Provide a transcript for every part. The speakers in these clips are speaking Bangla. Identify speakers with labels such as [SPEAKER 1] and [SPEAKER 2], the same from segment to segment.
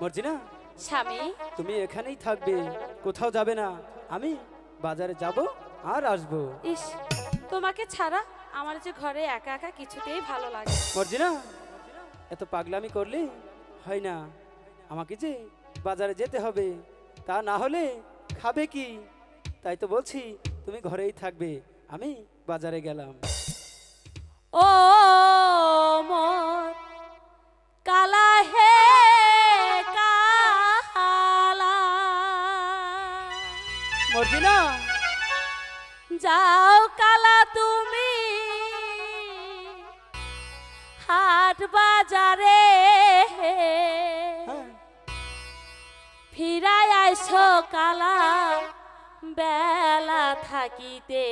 [SPEAKER 1] মর্জিনা?
[SPEAKER 2] স্বামী?
[SPEAKER 1] তুমি এখানেই থাকবে কোথাও যাবে না। আমি বাজারে যাব আর আসব।
[SPEAKER 2] ইস তোমাকে ছাড়া আমার যে ঘরে একা একা কিছুতেই ভালো লাগে
[SPEAKER 1] মর্জিনা এত পাগলামি করলে হয় না। আমাকে যে বাজারে যেতে হবে তা না হলে খাবে কি? তাই তো বলছি তুমি ঘরেই থাকবে। আমি বাজারে গেলাম।
[SPEAKER 2] ও মোর কালা
[SPEAKER 1] মর্জিনা
[SPEAKER 2] যাও কালা তুমি হাট বাজারে।
[SPEAKER 1] হ্যাঁ।
[SPEAKER 2] ফিরাই আইসো কালা বেলা থাকিতে।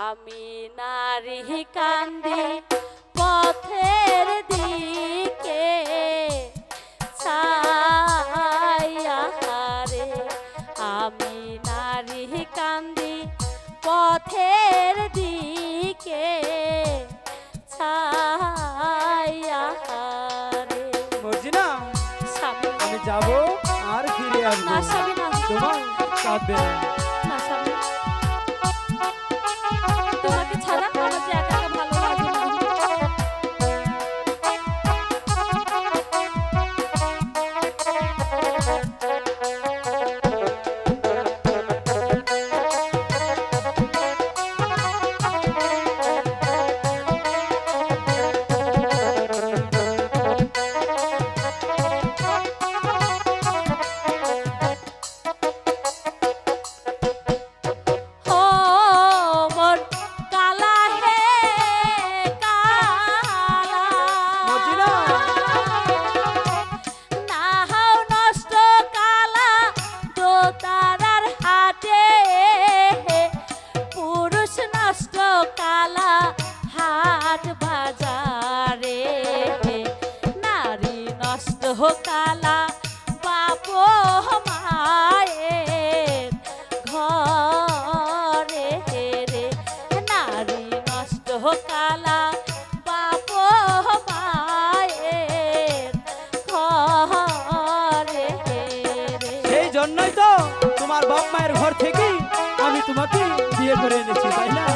[SPEAKER 2] আমি নারী কান্দি
[SPEAKER 1] আসব তোমার কাঁদবে। না
[SPEAKER 2] হাট বাজারে। নারী নষ্ট কালা বাপ মায়ের ঘরে রে। নারী নষ্ট কালা বাপ
[SPEAKER 1] জন্যই তোমার বাপ মায়ের ঘর থেকে আমি তোমাকে বিয়ে করে এনেছি, তাই না?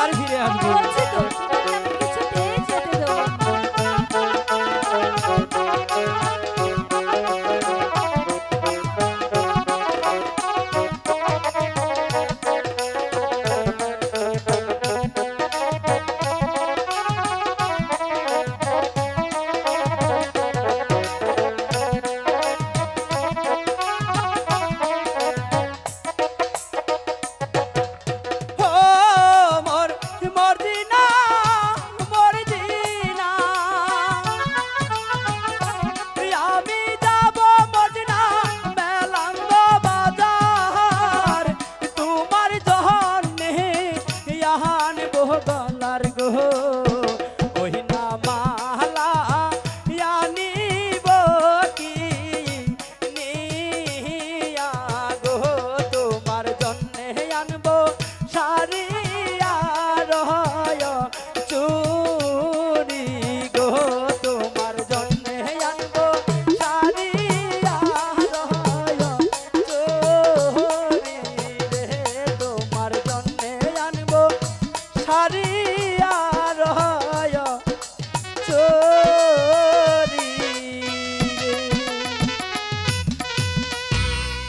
[SPEAKER 1] আর ফিরে আসব।